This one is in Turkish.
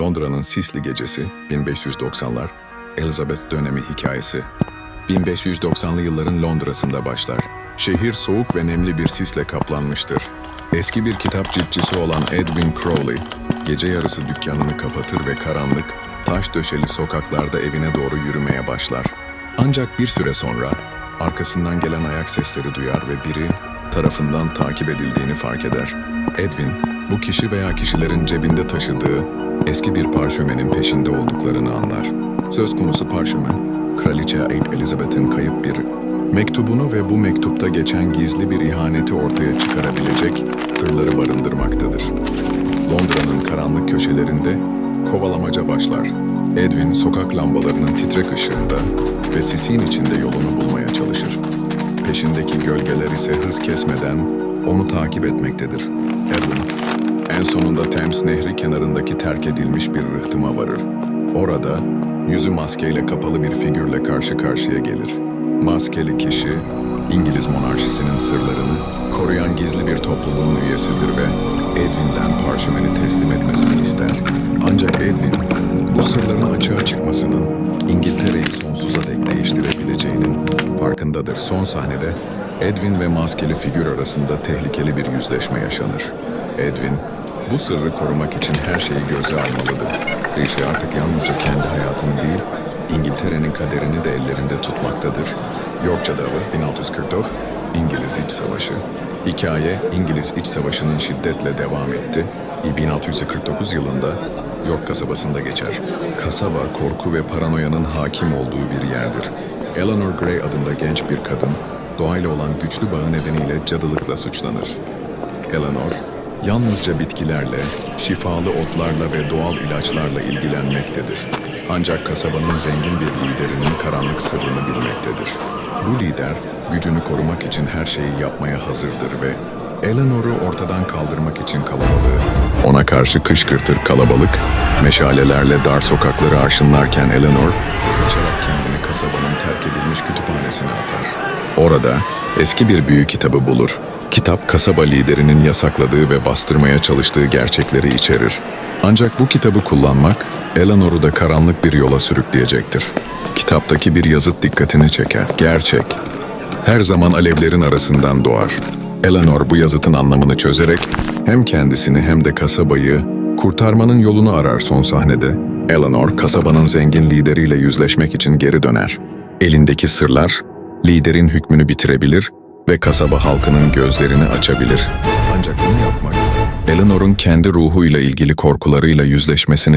Londra'nın sisli gecesi 1590'lar, Elizabeth dönemi hikayesi. 1590'lı yılların Londra'sında başlar. Şehir soğuk ve nemli bir sisle kaplanmıştır. Eski bir kitap ciltçisi olan Edwin Crowley, gece yarısı dükkanını kapatır ve karanlık, taş döşeli sokaklarda evine doğru yürümeye başlar. Ancak bir süre sonra arkasından gelen ayak sesleri duyar ve biri tarafından takip edildiğini fark eder. Edwin, bu kişi veya kişilerin cebinde taşıdığı eski bir parşömenin peşinde olduklarını anlar. Söz konusu parşömen, Kraliçe Elizabeth'in kayıp bir mektubunu ve bu mektupta geçen gizli bir ihaneti ortaya çıkarabilecek sırları barındırmaktadır. Londra'nın karanlık köşelerinde kovalamaca başlar. Edwin sokak lambalarının titrek ışığında ve sisin içinde yolunu bulmaya çalışır. Peşindeki gölgeler ise hız kesmeden onu takip etmektedir. Edwin, en sonunda Thames Nehri kenarındaki terk edilmiş bir rıhtıma varır. Orada yüzü maskeyle kapalı bir figürle karşı karşıya gelir. Maskeli kişi, İngiliz monarşisinin sırlarını koruyan gizli bir topluluğun üyesidir ve Edwin'den parşömeni teslim etmesini ister. Ancak Edwin, bu sırların açığa çıkmasının İngiltere'yi sonsuza dek değiştirebileceğinin farkındadır. Son sahnede Edwin ve maskeli figür arasında tehlikeli bir yüzleşme yaşanır. Edwin, bu sırrı korumak için her şeyi göze almalıdır. Rishi artık yalnızca kendi hayatını değil, İngiltere'nin kaderini de ellerinde tutmaktadır. York Cadavı 1644, İngiliz İç Savaşı. Hikaye İngiliz İç Savaşı'nın şiddetle devam etti. 1649 yılında York kasabasında geçer. Kasaba korku ve paranoyanın hakim olduğu bir yerdir. Eleanor Gray adında genç bir kadın, doğayla olan güçlü bağı nedeniyle cadılıkla suçlanır. Eleanor, yalnızca bitkilerle, şifalı otlarla ve doğal ilaçlarla ilgilenmektedir. Ancak kasabanın zengin bir liderinin karanlık sırrını bilmektedir. Bu lider, gücünü korumak için her şeyi yapmaya hazırdır ve Eleanor'u ortadan kaldırmak için kalabalığı ona karşı kışkırtır kalabalık, meşalelerle dar sokakları arşınlarken Eleanor, kaçarak kasabanın terk edilmiş kütüphanesine atar. Orada eski bir büyü kitabı bulur. Kitap kasaba liderinin yasakladığı ve bastırmaya çalıştığı gerçekleri içerir. Ancak bu kitabı kullanmak Eleanor'u da karanlık bir yola sürükleyecektir. Kitaptaki bir yazıt dikkatini çeker. Gerçek. Her zaman alevlerin arasından doğar. Eleanor bu yazıtın anlamını çözerek hem kendisini hem de kasabayı kurtarmanın yolunu arar son sahnede. Eleanor kasabanın zengin lideriyle yüzleşmek için geri döner. Elindeki sırlar liderin hükmünü bitirebilir ve kasaba halkının gözlerini açabilir. Ancak bunu yapmak Eleanor'un kendi ruhuyla ilgili korkularıyla yüzleşmesini